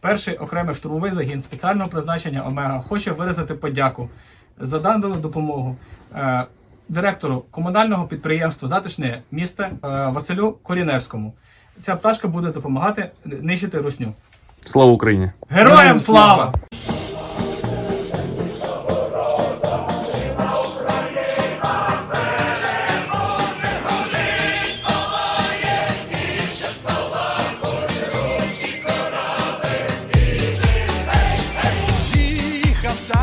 перший окремий штурмовий загін спеціального призначення Омега хоче виразити подяку за дану допомогу е, директору комунального підприємства Затишне місто е, Василю Коріневському. Ця пташка буде допомагати нищити русню. Слава Україні! Героям слава! up